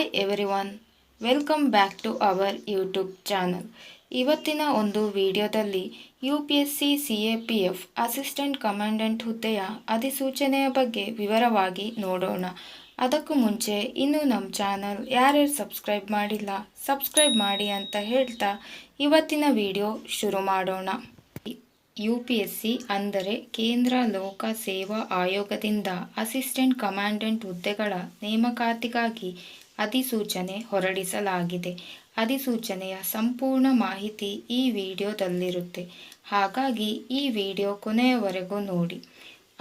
Hi everyone welcome back to our YouTube channel ಇವತ್ತಿನ ಒಂದು ವಿಡಿಯೋದಲ್ಲಿ U P S C C A P F assistant commandant ಹುದ್ದೆಯ ಅಧಿಸೂಚನೆಯ ಬಗ್ಗೆ ವಿವರವಾಗಿ ನೋಡೋಣ. ಅದಕ್ಕೂ ಮುಂಚೆ ಇನ್ನೂ ನಮ್ಮ ಚಾನಲ್ ಯಾರ್ಯಾರು ಸಬ್ಸ್ಕ್ರೈಬ್ ಮಾಡಿಲ್ಲ, ಸಬ್ಸ್ಕ್ರೈಬ್ ಮಾಡಿ ಅಂತ ಹೇಳ್ತಾ ಇವತ್ತಿನ ವಿಡಿಯೋ ಶುರು ಮಾಡೋಣ. ಯು ಪಿ ಎಸ್ ಸಿ ಅಂದರೆ ಕೇಂದ್ರ ಲೋಕ ಸೇವಾ ಆಯೋಗದಿಂದ ಅಸಿಸ್ಟೆಂಟ್ ಕಮಾಂಡೆಂಟ್ ಹುದ್ದೆಗಳ ನೇಮಕಾತಿಗಾಗಿ ಅಧಿಸೂಚನೆ ಹೊರಡಿಸಲಾಗಿದೆ. ಅಧಿಸೂಚನೆಯ ಸಂಪೂರ್ಣ ಮಾಹಿತಿ ಈ ವಿಡಿಯೋದಲ್ಲಿರುತ್ತೆ. ಹಾಗಾಗಿ ಈ ವಿಡಿಯೋ ಕೊನೆಯವರೆಗೂ ನೋಡಿ.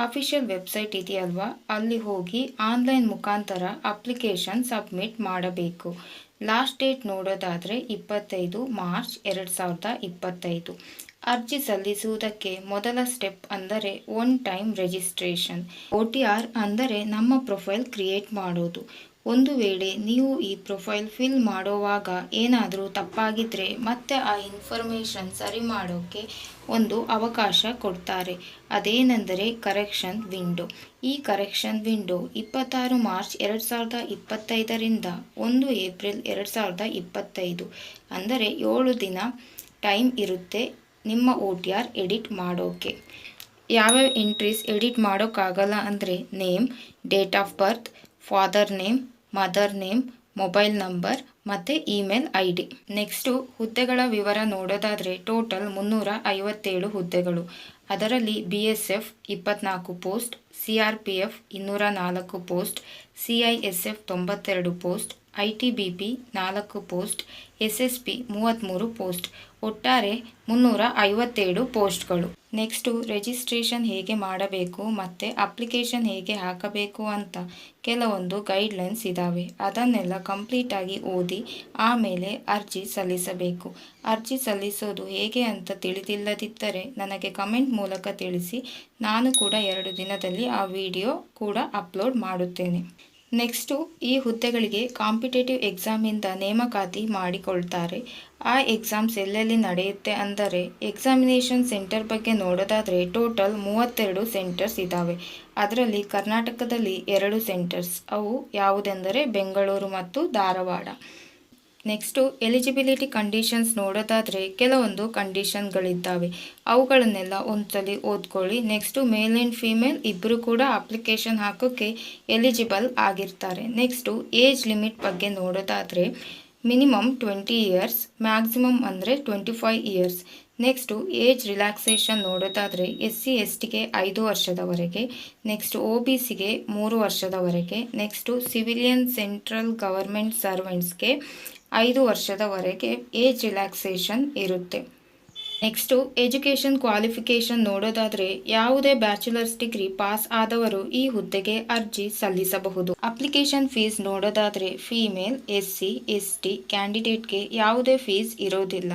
ಅಫಿಷಿಯಲ್ ವೆಬ್ಸೈಟ್ ಇದೆಯಲ್ವಾ? ಅಲ್ಲಿ ಹೋಗಿ ಆನ್ಲೈನ್ ಮುಖಾಂತರ ಅಪ್ಲಿಕೇಶನ್ ಸಬ್ಮಿಟ್ ಮಾಡಬೇಕು. ಲಾಸ್ಟ್ ಡೇಟ್ ನೋಡೋದಾದರೆ ಇಪ್ಪತ್ತೈದು ಮಾರ್ಚ್ ಎರಡು ಸಾವಿರದ ಇಪ್ಪತ್ತೈದು. ಅರ್ಜಿ ಸಲ್ಲಿಸುವುದಕ್ಕೆ ಮೊದಲ ಸ್ಟೆಪ್ ಅಂದರೆ one time registration. O T R ಅಂದರೆ ನಮ್ಮ ಪ್ರೊಫೈಲ್ ಕ್ರಿಯೇಟ್ ಮಾಡೋದು. ಒಂದು ವೇಳೆ ನೀವು ಈ ಪ್ರೊಫೈಲ್ ಫಿಲ್ ಮಾಡೋವಾಗ ಏನಾದರೂ ತಪ್ಪಾಗಿದ್ದರೆ ಮತ್ತೆ ಆ ಇನ್ಫಾರ್ಮೇಷನ್ ಸರಿ ಮಾಡೋಕ್ಕೆ ಒಂದು ಅವಕಾಶ ಕೊಡ್ತಾರೆ. ಅದೇನೆಂದರೆ ಕರೆಕ್ಷನ್ ವಿಂಡೋ. ಈ ಕರೆಕ್ಷನ್ ವಿಂಡೋ ಇಪ್ಪತ್ತಾರು ಮಾರ್ಚ್ ಎರಡು ಸಾವಿರದ ಇಪ್ಪತ್ತೈದರಿಂದ ಒಂದು ಏಪ್ರಿಲ್ ಎರಡು ಸಾವಿರದ ಇಪ್ಪತ್ತೈದು. ಅಂದರೆ ಏಳು ದಿನ ಟೈಮ್ ಇರುತ್ತೆ ನಿಮ್ಮ ಒ ಟಿ ಆರ್ ಎಡಿಟ್ ಮಾಡೋಕ್ಕೆ ಯಾವ್ಯಾವ ಎಂಟ್ರೀಸ್ ಎಡಿಟ್ ಮಾಡೋಕ್ಕಾಗಲ್ಲ ಅಂದರೆ name, date of birth father name mother name mobile number ಮತ್ತು ಇಮೇಲ್ ಐ ಡಿ ನೆಕ್ಸ್ಟು ಹುದ್ದೆಗಳ ವಿವರ ನೋಡೋದಾದರೆ ಟೋಟಲ್ ಮುನ್ನೂರ ಐವತ್ತೇಳು ಹುದ್ದೆಗಳು. ಅದರಲ್ಲಿ ಬಿ ಎಸ್ ಎಫ್ ಇಪ್ಪತ್ನಾಲ್ಕು post C R P F ಇನ್ನೂರ ನಾಲ್ಕು post C I S F ತೊಂಬತ್ತೆರಡು post I T B P ನಾಲ್ಕು ಪೋಸ್ಟ್ ಎಸ್ ಎಸ್ ಪಿ ಮೂವತ್ತ್ಮೂರು ಪೋಸ್ಟ್, ಒಟ್ಟಾರೆ ಮುನ್ನೂರ ಐವತ್ತೇಳು ಪೋಸ್ಟ್ಗಳು. ನೆಕ್ಸ್ಟು ರಿಜಿಸ್ಟ್ರೇಷನ್ ಹೇಗೆ ಮಾಡಬೇಕು ಮತ್ತು ಅಪ್ಲಿಕೇಶನ್ ಹೇಗೆ ಹಾಕಬೇಕು ಅಂತ ಕೆಲವೊಂದು ಗೈಡ್ಲೈನ್ಸ್ ಇದ್ದಾವೆ ಅದನ್ನೆಲ್ಲ ಕಂಪ್ಲೀಟಾಗಿ ಓದಿ ಆಮೇಲೆ ಅರ್ಜಿ ಸಲ್ಲಿಸಬೇಕು. ಅರ್ಜಿ ಸಲ್ಲಿಸೋದು ಹೇಗೆ ಅಂತ ತಿಳಿದಿಲ್ಲದಿದ್ದರೆ ನನಗೆ ಕಮೆಂಟ್ ಮೂಲಕ ತಿಳಿಸಿ. ನಾನು ಕೂಡ ಎರಡು ದಿನದಲ್ಲಿ ಆ ವಿಡಿಯೋ ಕೂಡ ಅಪ್ಲೋಡ್ ಮಾಡುತ್ತೇನೆ. ನೆಕ್ಸ್ಟು ಈ ಹುದ್ದೆಗಳಿಗೆ ಕಾಂಪಿಟೇಟಿವ್ ಎಕ್ಸಾಮಿಂದ ನೇಮಕಾತಿ ಮಾಡಿಕೊಳ್ತಾರೆ. ಆ ಎಕ್ಸಾಮ್ಸ್ ಎಲ್ಲೆಲ್ಲಿ ನಡೆಯುತ್ತೆ ಅಂದರೆ ಎಕ್ಸಾಮಿನೇಷನ್ ಸೆಂಟರ್ ಬಗ್ಗೆ ನೋಡೋದಾದರೆ ಟೋಟಲ್ ಮೂವತ್ತೆರಡು ಸೆಂಟರ್ಸ್ ಇದ್ದಾವೆ. ಅದರಲ್ಲಿ ಕರ್ನಾಟಕದಲ್ಲಿ ಎರಡು ಸೆಂಟರ್ಸ್. ಅವು ಯಾವುದೆಂದರೆ ಬೆಂಗಳೂರು ಮತ್ತು ಧಾರವಾಡ. ನೆಕ್ಸ್ಟು ಎಲಿಜಿಬಿಲಿಟಿ ಕಂಡೀಷನ್ಸ್ ನೋಡೋದಾದರೆ ಕೆಲವೊಂದು ಕಂಡೀಷನ್ಗಳಿದ್ದಾವೆ ಅವುಗಳನ್ನೆಲ್ಲ ಒಂದ್ಸಲಿ ಓದ್ಕೊಳ್ಳಿ. ನೆಕ್ಸ್ಟು ಮೇಲ್ ಆ್ಯಂಡ್ ಫೀಮೇಲ್ ಇಬ್ಬರು ಕೂಡ ಅಪ್ಲಿಕೇಶನ್ ಹಾಕೋಕ್ಕೆ ಎಲಿಜಿಬಲ್ ಆಗಿರ್ತಾರೆ. ನೆಕ್ಸ್ಟು ಏಜ್ ಲಿಮಿಟ್ ಬಗ್ಗೆ ನೋಡೋದಾದರೆ ಮಿನಿಮಮ್ ಟ್ವೆಂಟಿ ಇಯರ್ಸ್ ಮ್ಯಾಕ್ಸಿಮಮ್ ಅಂದರೆ twenty five years next age relaxation ನೋಡೋದಾದರೆ ಎಸ್ ಸಿ ಎಸ್ ಟಿಗೆ ಐದು ವರ್ಷದವರೆಗೆ. ನೆಕ್ಸ್ಟ್ ಒ ಬಿ ಸಿಗೆ ಮೂರು ವರ್ಷದವರೆಗೆ. ನೆಕ್ಸ್ಟು ಸಿವಿಲಿಯನ್ ಸೆಂಟ್ರಲ್ ಗವರ್ಮೆಂಟ್ ಸರ್ವೆಂಟ್ಸ್ಗೆ ಐದು ವರ್ಷದವರೆಗೆ ಏಜ್ ರಿಲ್ಯಾಕ್ಸೇಷನ್ ಇರುತ್ತೆ. ನೆಕ್ಸ್ಟು, ಎಜುಕೇಷನ್ ಕ್ವಾಲಿಫಿಕೇಷನ್ ನೋಡೋದಾದರೆ ಯಾವುದೇ ಬ್ಯಾಚುಲರ್ಸ್ ಡಿಗ್ರಿ ಪಾಸ್ ಆದವರು ಈ ಹುದ್ದೆಗೆ ಅರ್ಜಿ ಸಲ್ಲಿಸಬಹುದು. ಅಪ್ಲಿಕೇಶನ್ ಫೀಸ್ ನೋಡೋದಾದರೆ female S C S T ಕ್ಯಾಂಡಿಡೇಟ್ಗೆ ಯಾವುದೇ ಫೀಸ್ ಇರೋದಿಲ್ಲ.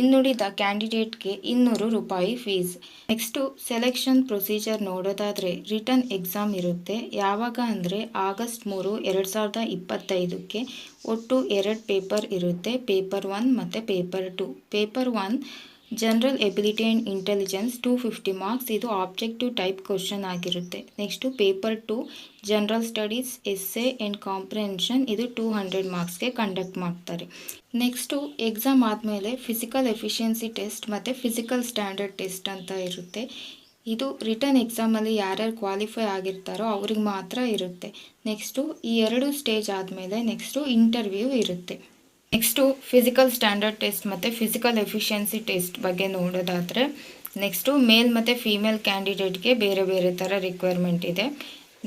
ಇನ್ನುಳಿದ ಕ್ಯಾಂಡಿಡೇಟ್ಗೆ ಇನ್ನೂರು ರೂಪಾಯಿ ಫೀಸ್. ನೆಕ್ಸ್ಟು, ಸೆಲೆಕ್ಷನ್ ಪ್ರೊಸೀಜರ್ ನೋಡೋದಾದರೆ ರಿಟರ್ನ್ ಎಕ್ಸಾಮ್ ಇರುತ್ತೆ. ಯಾವಾಗ ಅಂದರೆ ಆಗಸ್ಟ್ ಮೂರು, ಎರಡು ಸಾವಿರದ ಇಪ್ಪತ್ತೈದಕ್ಕೆ ಒಟ್ಟು ಎರಡು ಪೇಪರ್ ಇರುತ್ತೆ. ಪೇಪರ್ ಒನ್ ಮತ್ತು paper two. Paper one general ability and intelligence two fifty marks ಇದು ಆಬ್ಜೆಕ್ಟಿವ್ ಟೈಪ್ ಕ್ವಶನ್ ಆಗಿರುತ್ತೆ. Next paper two general studies essay and comprehension ಇದು ಟೂ ಹಂಡ್ರೆಡ್ ಮಾರ್ಕ್ಸ್ಗೆ ಕಂಡಕ್ಟ್ ಮಾಡ್ತಾರೆ. ನೆಕ್ಸ್ಟು ಎಕ್ಸಾಮ್ ಆದಮೇಲೆ ಫಿಸಿಕಲ್ ಎಫಿಷಿಯನ್ಸಿ ಟೆಸ್ಟ್ ಮತ್ತು physical standard test ಅಂತ ಇರುತ್ತೆ. ಇದು ರಿಟರ್ನ್ ಎಕ್ಸಾಮಲ್ಲಿ ಯಾರ್ಯಾರು ಕ್ವಾಲಿಫೈ ಆಗಿರ್ತಾರೋ ಅವ್ರಿಗೆ ಮಾತ್ರ ಇರುತ್ತೆ. ನೆಕ್ಸ್ಟು ಈ ಎರಡು ಸ್ಟೇಜ್ ಆದಮೇಲೆ ನೆಕ್ಸ್ಟು ಇಂಟರ್ವ್ಯೂ ಇರುತ್ತೆ. ನೆಕ್ಸ್ಟು ಫಿಸಿಕಲ್ ಸ್ಟ್ಯಾಂಡರ್ಡ್ ಟೆಸ್ಟ್ ಮತ್ತು ಫಿಸಿಕಲ್ ಎಫಿಷಿಯನ್ಸಿ ಟೆಸ್ಟ್ ಬಗ್ಗೆ ನೋಡೋದಾದರೆ ನೆಕ್ಸ್ಟು ಮೇಲ್ ಮತ್ತು ಫೀಮೇಲ್ ಕ್ಯಾಂಡಿಡೇಟ್ಗೆ ಬೇರೆ ಬೇರೆ ಥರ ರಿಕ್ವೈರ್ಮೆಂಟ್ ಇದೆ.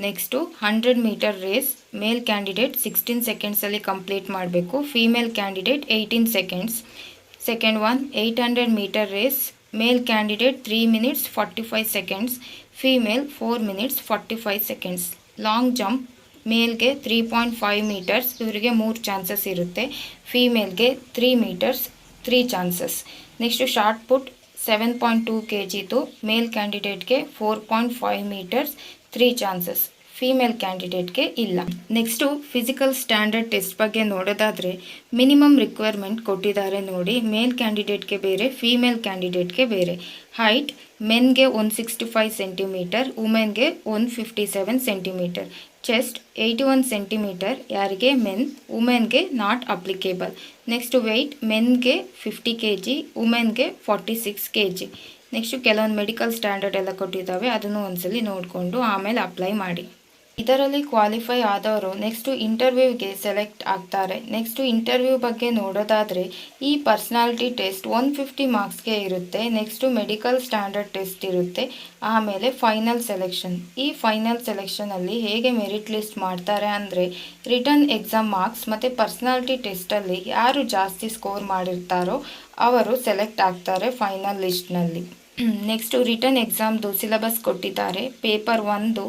Next hundred metre race male candidate sixteen ಸೆಕೆಂಡ್ಸಲ್ಲಿ complete ಮಾಡಬೇಕು female candidate eighteen seconds second one eight hundred metre race male candidate three minutes forty five seconds female four minutes forty five seconds long jump ಮೇಲ್ಗೆ three point five metres ಇವರಿಗೆ ಮೂರು chances ಇರುತ್ತೆ. ಫೀಮೇಲ್ಗೆ three metres three chances next short put seven point two K ಜಿದು male ಕ್ಯಾಂಡಿಡೇಟ್ಗೆ four point five metres three chances female ಕ್ಯಾಂಡಿಡೇಟ್ಗೆ ಇಲ್ಲ. Next physical standard test ಬಗ್ಗೆ ನೋಡೋದಾದರೆ minimum requirement ಕೊಟ್ಟಿದ್ದಾರೆ ನೋಡಿ. ಮೇಲ್ ಕ್ಯಾಂಡಿಡೇಟ್ಗೆ ಬೇರೆ ಫೀಮೇಲ್ ಕ್ಯಾಂಡಿಡೇಟ್ಗೆ ಬೇರೆ. ಹೈಟ್ ಮೆನ್ಗೆ one sixty five centimetre ವುಮೆನ್ಗೆ one fifty seven centimetre chest eighty one centimetre ಯಾರಿಗೆ? ಮೆನ್ ವುಮೆನ್ಗೆ ನಾಟ್ ಅಪ್ಲಿಕೇಬಲ್ ನೆಕ್ಸ್ಟ್ ವೆಯ್ಟ್ ಮೆನ್ಗೆ fifty K G ವುಮೆನ್ಗೆ forty six K G next ಕೆಲವೊಂದು ಮೆಡಿಕಲ್ ಸ್ಟ್ಯಾಂಡರ್ಡ್ ಎಲ್ಲ ಕೊಟ್ಟಿದ್ದಾವೆ. ಅದನ್ನು ಒಂದ್ಸಲಿ ನೋಡಿಕೊಂಡು ಆಮೇಲೆ ಅಪ್ಲೈ ಮಾಡಿ. ಇದರಲ್ಲಿ ಕ್ವಾಲಿಫೈ ಆದವರು ನೆಕ್ಸ್ಟು ಇಂಟರ್ವ್ಯೂಗೆ ಸೆಲೆಕ್ಟ್ ಆಗ್ತಾರೆ. ನೆಕ್ಸ್ಟು ಇಂಟರ್ವ್ಯೂ ಬಗ್ಗೆ ನೋಡೋದಾದರೆ, ಈ ಪರ್ಸ್ನಾಲಿಟಿ ಟೆಸ್ಟ್ ಒನ್ ಫಿಫ್ಟಿ ಮಾರ್ಕ್ಸ್ಗೆ ಇರುತ್ತೆ. ನೆಕ್ಸ್ಟು ಮೆಡಿಕಲ್ ಸ್ಟ್ಯಾಂಡರ್ಡ್ ಟೆಸ್ಟ್ ಇರುತ್ತೆ. ಆಮೇಲೆ ಫೈನಲ್ ಸೆಲೆಕ್ಷನ್ ಈ ಫೈನಲ್ ಸೆಲೆಕ್ಷನಲ್ಲಿ ಹೇಗೆ ಮೆರಿಟ್ ಲಿಸ್ಟ್ ಮಾಡ್ತಾರೆ ಅಂದರೆ ರಿಟರ್ನ್ ಎಕ್ಸಾಮ್ ಮಾರ್ಕ್ಸ್ ಮತ್ತು ಪರ್ಸ್ನಾಲಿಟಿ ಟೆಸ್ಟಲ್ಲಿ ಯಾರು ಜಾಸ್ತಿ ಸ್ಕೋರ್ ಮಾಡಿರ್ತಾರೋ, ಅವರು ಸೆಲೆಕ್ಟ್ ಆಗ್ತಾರೆ ಫೈನಲ್ ಲಿಸ್ಟ್ನಲ್ಲಿ ನೆಕ್ಸ್ಟು ರಿಟರ್ನ್ ಎಕ್ಸಾಮ್ದು ಸಿಲೆಬಸ್ ಕೊಟ್ಟಿದ್ದಾರೆ. ಪೇಪರ್ ಒಂದು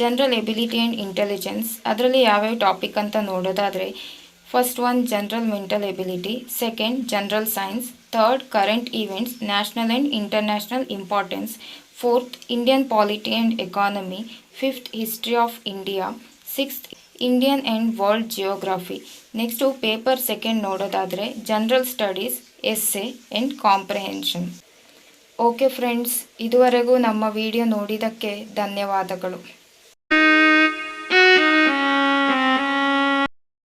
ಜನರಲ್ ಎಬಿಲಿಟಿ ಆ್ಯಂಡ್ ಇಂಟೆಲಿಜೆನ್ಸ್ ಅದರಲ್ಲಿ ಯಾವ್ಯಾವ ಟಾಪಿಕ್ ಅಂತ ನೋಡೋದಾದರೆ first one general mental ability second general science third current events national and international importance fourth Indian polity and economy fifth history of India sixth Indian and world geography next paper second ನೋಡೋದಾದರೆ general studies essay and comprehension okay friends ಇದುವರೆಗೂ ನಮ್ಮ video ನೋಡಿದ್ದಕ್ಕೆ ಧನ್ಯವಾದಗಳು.